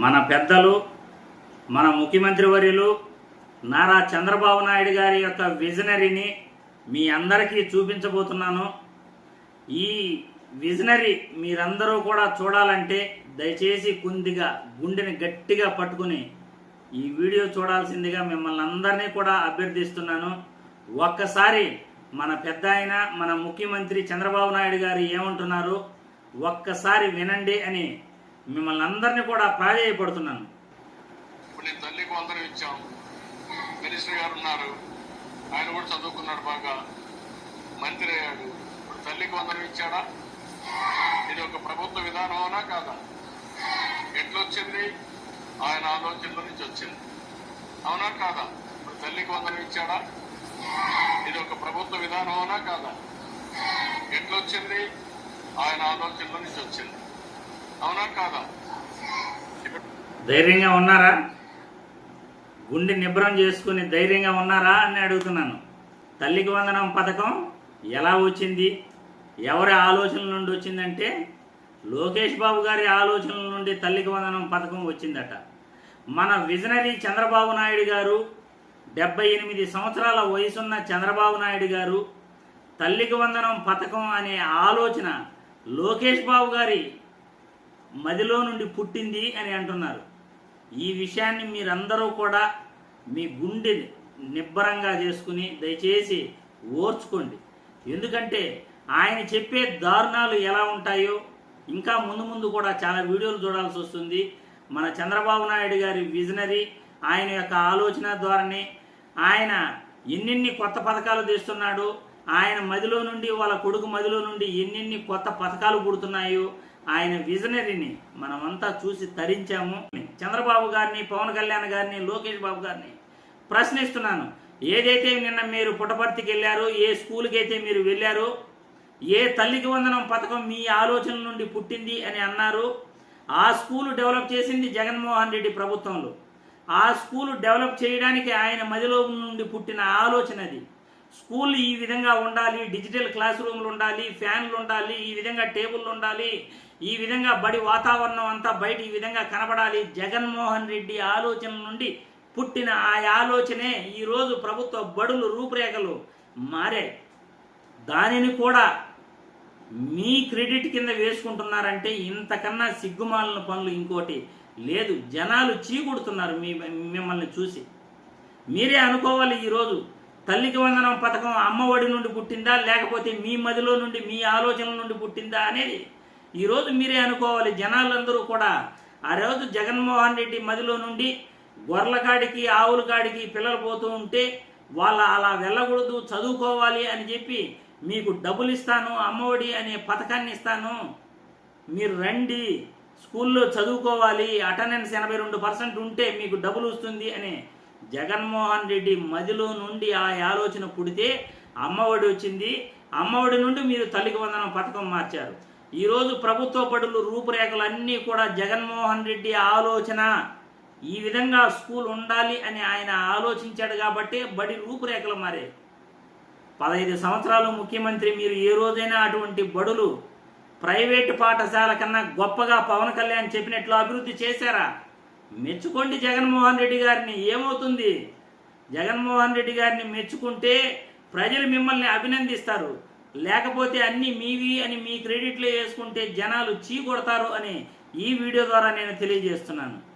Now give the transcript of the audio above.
మన పెద్దలు మన ముఖ్యమంత్రి వర్యులు నారా చంద్రబాబు నాయుడు గారి యొక్క విజనరీని మీ అందరికీ చూపించబోతున్నాను. ఈ విజనరీ మీరందరూ కూడా చూడాలంటే దయచేసి కొద్దిగా గుండెని గట్టిగా పట్టుకుని ఈ వీడియో చూడాల్సిందిగా మిమ్మల్ని అందరినీ కూడా అభ్యర్థిస్తున్నాను. ఒక్కసారి మన పెద్ద ఆయన మన ముఖ్యమంత్రి చంద్రబాబు నాయుడు గారు ఏమంటున్నారు? ఒక్కసారి వినండి అని మిమ్మల్ని అందరినీ కూడా ప్రాధేయపడుతున్నాను. ఇప్పుడు నేను తల్లికి వందనం ఇచ్చాం. మినిస్టర్ గారు ఉన్నారు. ఆయన కూడా చదువుకున్నాడు బాగా. మంత్రి అయ్యాడు. ఇప్పుడు తల్లికి వందనం ఇచ్చాడా? ఇది ఒక ప్రభుత్వ విధానమనా కాదా? ఎట్లొచ్చింది? ఆయన ఆలోచనల నుంచి వచ్చింది. అవునా కాదా? ఇప్పుడు తల్లికి వందనం ఇచ్చాడా? ఇది ఒక ప్రభుత్వ విధానమనా కాదా? ఎట్లొచ్చింది? ఆయన ఆలోచనల నుంచి వచ్చింది. అవునా కాదా? ధైర్యంగా ఉన్నారా? గుండె నిబ్రం చేసుకుని ధైర్యంగా ఉన్నారా అని అడుగుతున్నాను. తల్లికి వందనం పథకం ఎలా వచ్చింది? ఎవరి ఆలోచనల నుండి వచ్చిందంటే లోకేష్ బాబు గారి ఆలోచనల నుండి తల్లికి వందనం పథకం వచ్చిందట. మన విజనరీ చంద్రబాబు నాయుడు గారు డెబ్బై ఎనిమిది సంవత్సరాల వయసున్న చంద్రబాబు నాయుడు గారు తల్లికి వందనం పథకం అనే ఆలోచన లోకేష్ బాబు గారి మదిలో నుండి పుట్టింది అని అంటున్నారు. ఈ విషయాన్ని మీరందరూ కూడా మీ గుండె నిబ్బరంగా చేసుకుని దయచేసి ఓర్చుకోండి. ఎందుకంటే ఆయన చెప్పే దారుణాలు ఎలా ఉంటాయో ఇంకా ముందు ముందు కూడా చాలా వీడియోలు చూడాల్సి వస్తుంది. మన చంద్రబాబు నాయుడు గారి విజనరీ ఆయన యొక్క ఆలోచన ద్వారానే ఆయన ఎన్నెన్ని కొత్త పథకాలు తెస్తున్నాడు ఆయన మదిలో నుండి వాళ్ళ కొడుకు మదిలో నుండి ఎన్నెన్ని కొత్త పథకాలు పుడుతున్నాయో ఆయన విజనరీని మనమంతా చూసి తరించాము. చంద్రబాబు గారిని పవన్ కళ్యాణ్ గారిని లోకేష్ బాబు గారిని ప్రశ్నిస్తున్నాను. ఏదైతే నిన్న మీరు పుట్టపర్తికి వెళ్ళారు ఏ స్కూల్కి అయితే మీరు వెళ్ళారో ఏ తల్లికి వందనం పథకం మీ ఆలోచన నుండి పుట్టింది అని అన్నారు ఆ స్కూలు డెవలప్ చేసింది జగన్మోహన్ రెడ్డి ప్రభుత్వంలో. ఆ స్కూలు డెవలప్ చేయడానికి ఆయన మదిలో నుండి పుట్టిన ఆలోచన అది. స్కూల్ ఈ విధంగా ఉండాలి డిజిటల్ క్లాస్ రూమ్లు ఉండాలి ఫ్యాన్లు ఉండాలి ఈ విధంగా టేబుల్ ఉండాలి ఈ విధంగా బడి వాతావరణం అంతా బయట ఈ విధంగా కనబడాలి. జగన్మోహన్ రెడ్డి ఆలోచన నుండి పుట్టిన ఆ ఆలోచనే ఈరోజు ప్రభుత్వ బడులు రూపురేఖలు మారాయి. దానిని కూడా మీ క్రెడిట్ కింద వేసుకుంటున్నారంటే ఇంతకన్నా సిగ్గుమాలిన పనులు ఇంకోటి లేదు. జనాలు చీకుడుతున్నారు మీ మిమ్మల్ని చూసి. మీరే అనుకోవాలి ఈరోజు తల్లికి వందనం పథకం అమ్మఒడి నుండి పుట్టిందా లేకపోతే మీ మదిలో నుండి మీ ఆలోచనల నుండి పుట్టిందా అనేది ఈరోజు మీరే అనుకోవాలి. జనాలందరూ కూడా ఆ రోజు జగన్మోహన్ రెడ్డి మదిలో నుండి గొర్రెల కాడికి ఆవుల కాడికి పిల్లలు పోతూ ఉంటే వాళ్ళ అలా వెళ్ళకూడదు చదువుకోవాలి అని చెప్పి మీకు డబ్బులు ఇస్తాను అమ్మఒడి అనే పథకాన్ని ఇస్తాను. మీరు రండి స్కూల్లో చదువుకోవాలి అటెండెన్స్ ఎనభై రెండు పర్సెంట్ ఉంటే మీకు డబ్బులు వస్తుంది అనే జగన్మోహన్ రెడ్డి మదిలో నుండి ఆ ఆలోచన పుడితే అమ్మఒడి వచ్చింది. అమ్మఒడి నుండి మీరు తల్లికి వందనం పథకం మార్చారు. ఈరోజు ప్రభుత్వ బడులు రూపురేఖలు అన్నీ కూడా జగన్మోహన్ రెడ్డి ఆలోచన. ఈ విధంగా స్కూల్ ఉండాలి అని ఆయన ఆలోచించాడు కాబట్టి బడి రూపురేఖలు మారే పదహైదు సంవత్సరాలు ముఖ్యమంత్రి మీరు ఏ రోజైనా అటువంటి బడులు ప్రైవేటు పాఠశాల కన్నా గొప్పగా పవన్ కళ్యాణ్ చెప్పినట్లు అభివృద్ధి చేశారా? మెచ్చుకోండి జగన్మోహన్ రెడ్డి గారిని. ఏమవుతుంది? జగన్మోహన్ రెడ్డి గారిని మెచ్చుకుంటే ప్రజలు మిమ్మల్ని అభినందిస్తారు. లేకపోతే అన్ని మీవి అని మీ క్రెడిట్లో వేసుకుంటే జనాలు చీ కొడతారు అని ఈ వీడియో ద్వారా నేను తెలియజేస్తున్నాను.